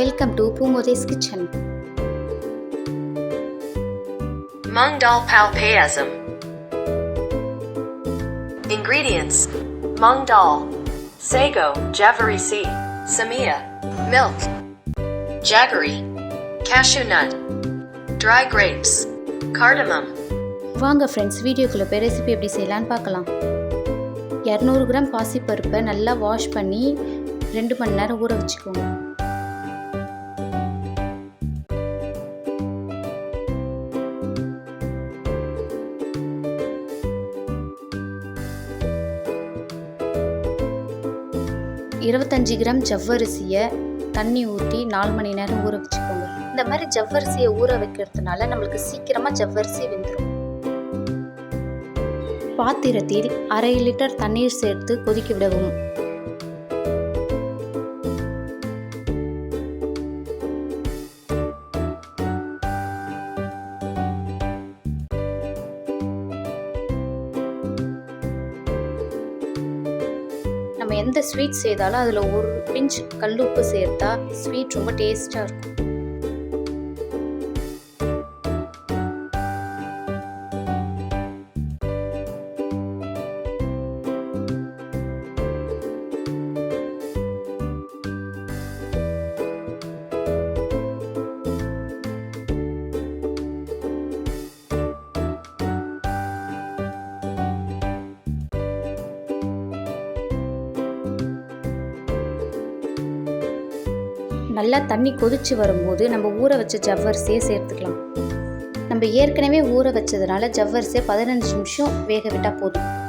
Welcome to Poongodhai's kitchen Mung dal palpayasm. Ingredients Mung dal, sago, jaggery seed, samia, milk, jaggery, cashew nut, dry grapes, cardamom, வாங்க friends வீடியோக்குள்ளே போய் recipe எப்படி செய்யலான்னு பார்க்கலாம் இரநூறு gram பாசிப்பருப்பை நல்லா வாஷ் பண்ணி ரெண்டு மணி நேரம் ஊற வச்சுக்கோங்க இருபத்தஞ்சி கிராம் ஜவ்வரிசியை தண்ணி ஊற்றி நாலு மணி நேரம் ஊற வச்சுக்கோங்க. இந்த மாதிரி ஜவ்வரிசியை ஊற வைக்கிறதுனால நம்மளுக்கு சீக்கிரமாக ஜவ்வரிசி வெந்துடும் பாத்திரத்தில் அரை லிட்டர் தண்ணீர் சேர்த்து கொதிக்க விடவும். நம்ம எந்த ஸ்வீட் செய்தாலும் அதில் ஒரு பிஞ்ச் கல் உப்பு சேர்த்தா ஸ்வீட் ரொம்ப டேஸ்டாக இருக்கும். நல்லா தண்ணி கொதிச்சு வரும்போது நம்ம ஊற வச்ச ஜவ்வரிசியை சேர்த்துக்கலாம். நம்ம ஏற்கனவே ஊற வச்சதுனால ஜவ்வரிசியை பதினஞ்சு நிமிஷம் வேக விட்டால் போதும்.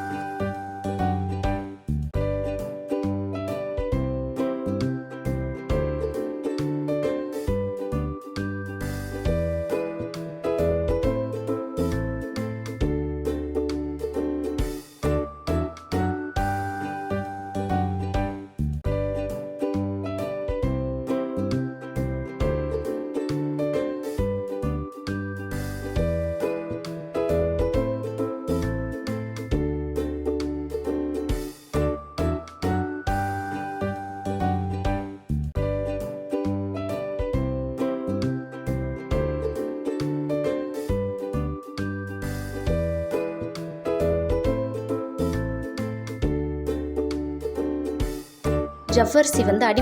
ஜவ்வரிசி வந்து அடி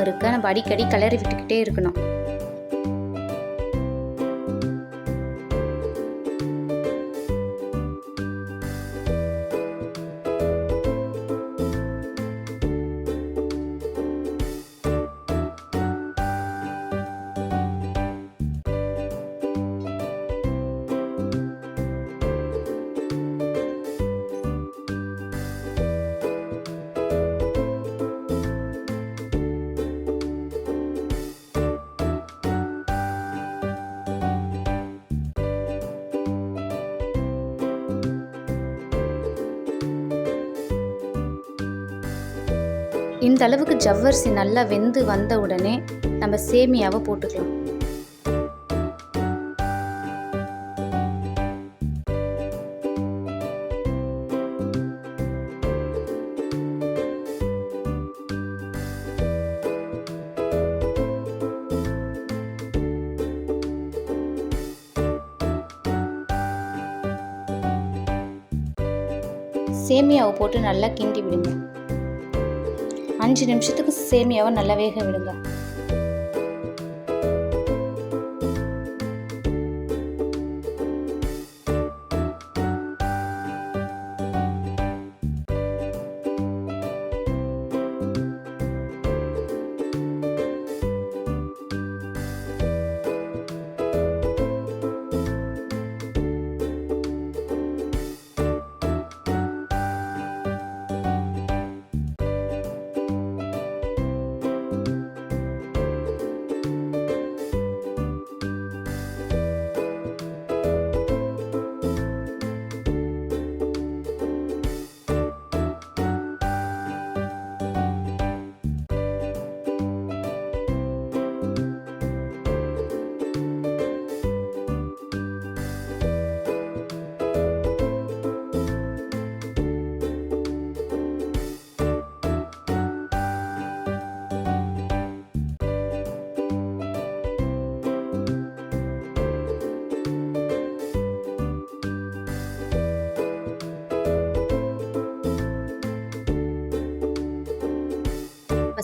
இருக்க நம்ம அடிக்கடி கிளறி விட்டுக்கிட்டே இருக்கணும். இந்த அளவுக்கு ஜவ்வரிசி நல்லா வெந்து வந்த உடனே நம்ம சேமியாவை போட்டுக்கலாம். சேமியாவை போட்டு நல்லா கிண்டி விடுங்க. அஞ்சு நிமிஷத்துக்கு சேமியாவை நல்லா வேக விடுங்க.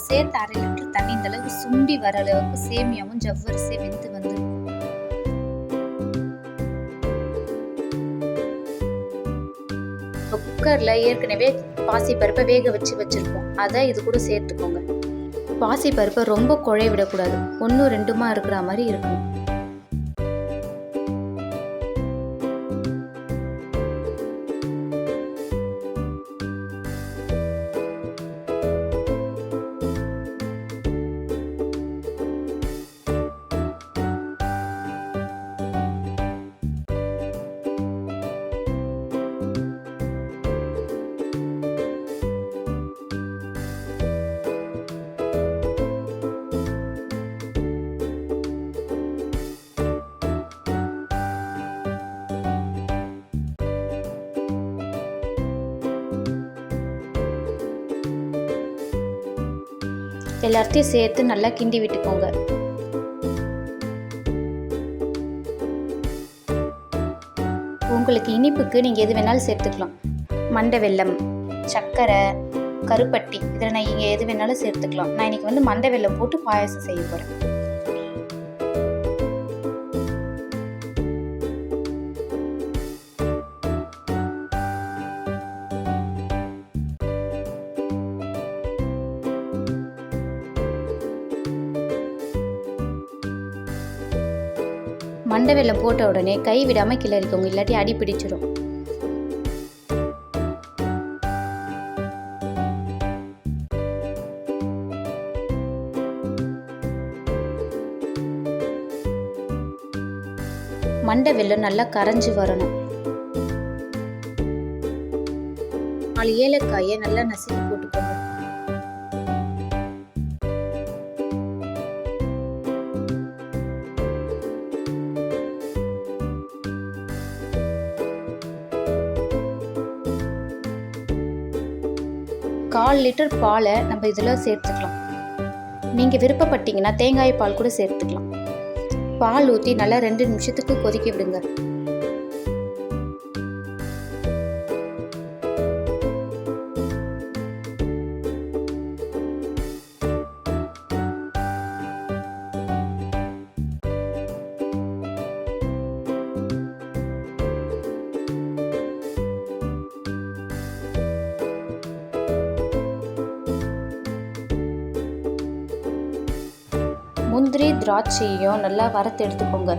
சேர்த்து அரை லிட்டர் தண்ணி இந்த அளவுக்கு சுண்டி வர அளவுக்கு சேமியாவும் ஜவ்வரிசி வெந்து வந்து குக்கரில் ஏற்கனவே பாசி பருப்பை வேக வச்சு வச்சுருப்போம். அதை இது கூட சேர்த்துக்கோங்க. பாசி பருப்பை ரொம்ப குழைய விடக்கூடாது. ஒன்றும் ரெண்டுமா இருக்கிற மாதிரி இருக்கணும். எல்லாத்தையும் சேர்த்து நல்லா கிண்டி விட்டுக்கோங்க. உங்களுக்கு இனிப்புக்கு நீங்கள் எது வேணாலும் சேர்த்துக்கலாம். மண்டை வெல்லம் சர்க்கரை கருப்பட்டி இதில் நான் இங்கே எது வேணாலும் சேர்த்துக்கலாம். நான் இன்றைக்கி வந்து மண்டை வெல்லம் போட்டு பாயாசம் செய்ய போகிறேன் மண்டை வெல்லம் போட்ட உடனே கை விடாமல் கிளறிக்கோங்க இல்லாட்டி அடி பிடிச்சிடும் மண்டை வெல்லம் நல்லா கரைஞ்சி வரணும். நாலு ஏலக்காயை நல்லா நசுக்கி போட்டுக்கோங்க. கால் லிட்டர் பாலை நம்ம இதில் சேர்த்துக்கலாம். நீங்கள் விருப்பப்பட்டீங்கன்னா தேங்காய் பால் கூட சேர்த்துக்கலாம். பால் ஊற்றி நல்லா ரெண்டு நிமிஷத்துக்கு கொதிக்க விடுங்க. முந்திரி திராட்சையும் நல்லா வறுத்து எடுத்துக்கோங்க.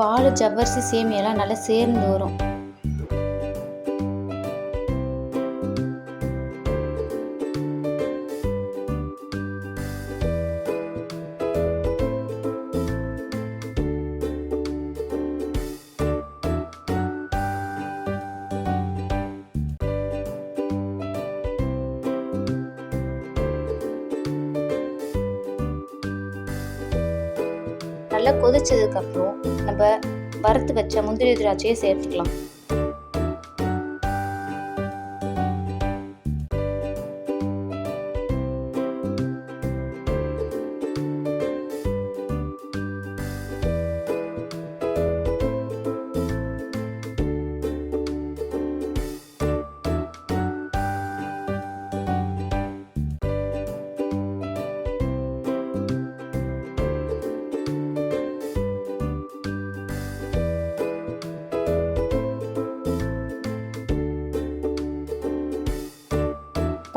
பால் ஜவ்வரிசி சேமியெல்லாம் நல்லா சேர்ந்து வரும். நல்லா கொதிச்சதுக்கப்புறம் நம்ம வறுத்து வச்ச முந்திரி திராட்சையை சேர்த்துக்கலாம்.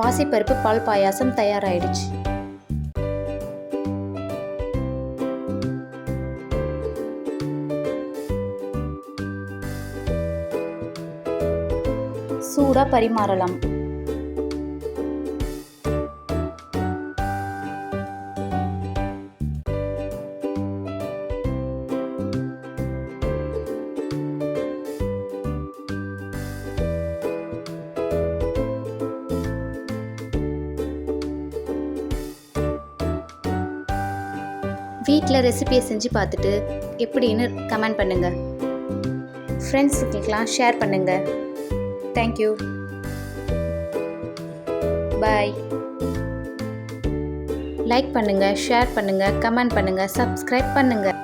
பாசிப்பருப்பு பால் பாயாசம் தயாராயிடுச்சு. சூடாக பரிமாறலாம். வீட்டில் ரெசிபியை செஞ்சு பார்த்துட்டு எப்படின்னு கமெண்ட் பண்ணுங்கள் ஃப்ரெண்ட்ஸுக்கெலாம் ஷேர் பண்ணுங்கள் தேங்க்யூ பாய் லைக் பண்ணுங்கள் ஷேர் பண்ணுங்கள் கமெண்ட் பண்ணுங்கள் சப்ஸ்கிரைப் பண்ணுங்கள்